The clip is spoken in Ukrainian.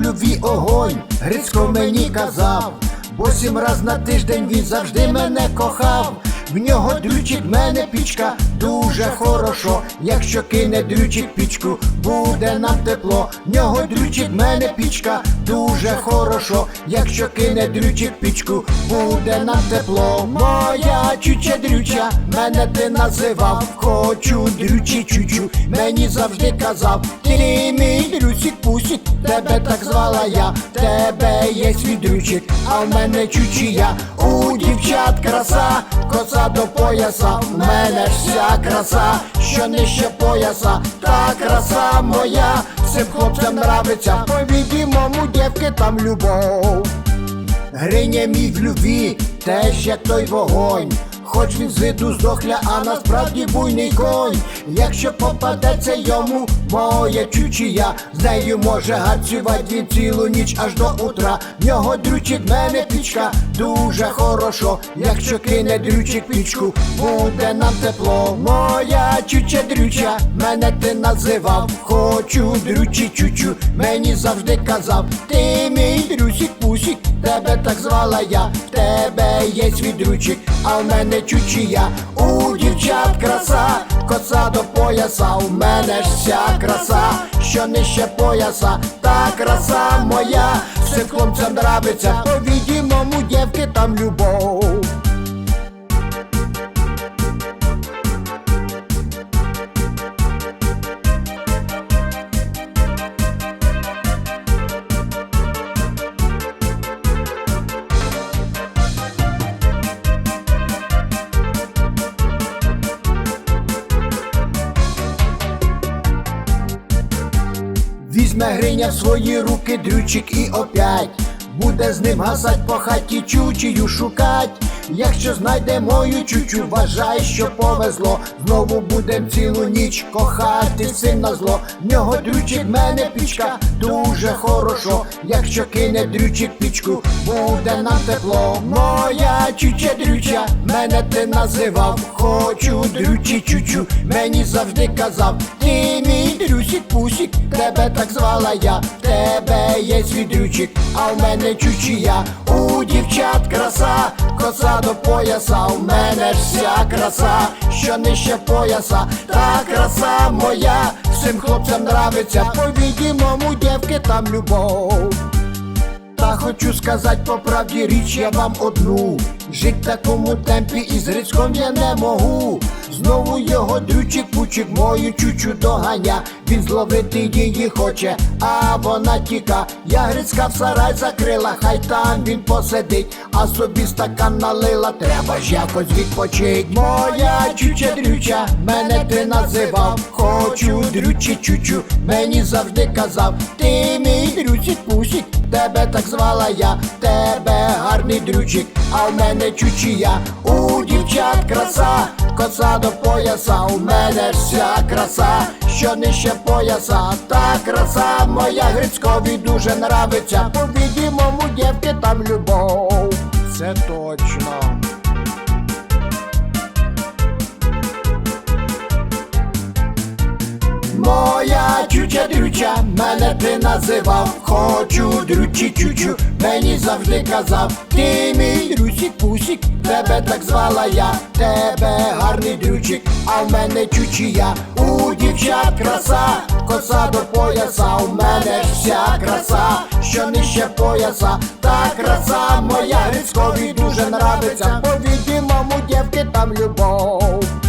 любві огонь, Грицько мені казав, бо сім раз на тиждень він завжди мене кохав. В нього дрючик, мене пічка, дуже хорошо. Якщо кине дрючик пічку, буде нам тепло. В нього дрючик, мене пічка, дуже хорошо. Якщо кине дрючик пічку, буде нам тепло. Моя чуча дрюча, мене ти називав. Хочу дрючі чучу, мені завжди казав. Ти мій дрючик пусік, тебе так звала я. Тебе є свій дрючик, а в мене чучія. У дівчат краса, коса до пояса, в мене вся краса, що нижче пояса, та краса моя, всім хлопцям нравиться, по-відімому дівки там любов. Гриня мій в любві, теж як той вогонь. Хоч він з виду здохля, а насправді буйний конь. Якщо попадеться йому моя чучія, з нею може гарцювати цілу ніч аж до утра. В нього дрючик, мене пічка, дуже хорошо. Якщо кине дрючик пічку, буде нам тепло. Моя чуча дрюча, мене ти називав. Хочу дрючі чучу, мені завжди казав. Ти тебе так звала я. В тебе є свій а в мене чучія. У дівчат краса, коса до пояса. У мене ж вся краса, що нижче пояса. Та краса моя, все хлопцям нравиться. По-відімому дівки там любов. Гриня в свої руки дрючик і опять буде з ним гасать по хаті чучію шукать. Якщо знайде мою чучу, вважай, що повезло. Знову будем цілу ніч кохати сильно зло. В нього дрючик, мене пічка, дуже хорошо. Якщо кине дрючик пічку, буде нам тепло. Моя чуча дрюча, мене ти називав. Хочу дрючі чучу, мені завжди казав. Ти мій дрючик пусік, тебе так звала я. Тебе є свідрючик, а в мене чучія. У дівчат краса, коса до пояса, у мене ж вся краса, що нижче пояса, та краса моя, всім хлопцям нравиться, по-відімому дівки там любов. Та хочу сказать по правді річ я вам одну. Жить в такому темпі і з Грицьком я не можу. Знову його дрючик пучик мою чучу доганя. Він зловити її хоче, а вона тіка. Я Грицька в сарай закрила, хай там він посидить, а собі стакан налила, треба ж якось відпочить. Моя чуча дрюча, мене ти називав. Хочу дрючі чучу, мені завжди казав, ти мій дрючик пусік, тебе так звала я, тебе гарний дрючик, а в мене чучія. У дівчат краса, коса до пояса, у мене вся краса, що нижче пояса, та краса моя Грицькові дуже нравиться. По-відімому дівки там любов. Це точно. Дрюча, мене ти називав, хочу дрючі чучу, мені завжди казав, ти мій дрючик пусік, тебе так звала я, тебе гарний дрючик, а в мене чучія, у дівчат краса, коса до пояса, у мене ж вся краса, що нижче пояса, та краса моя Грицькові дуже нравиться, по-відімому дівки там любов.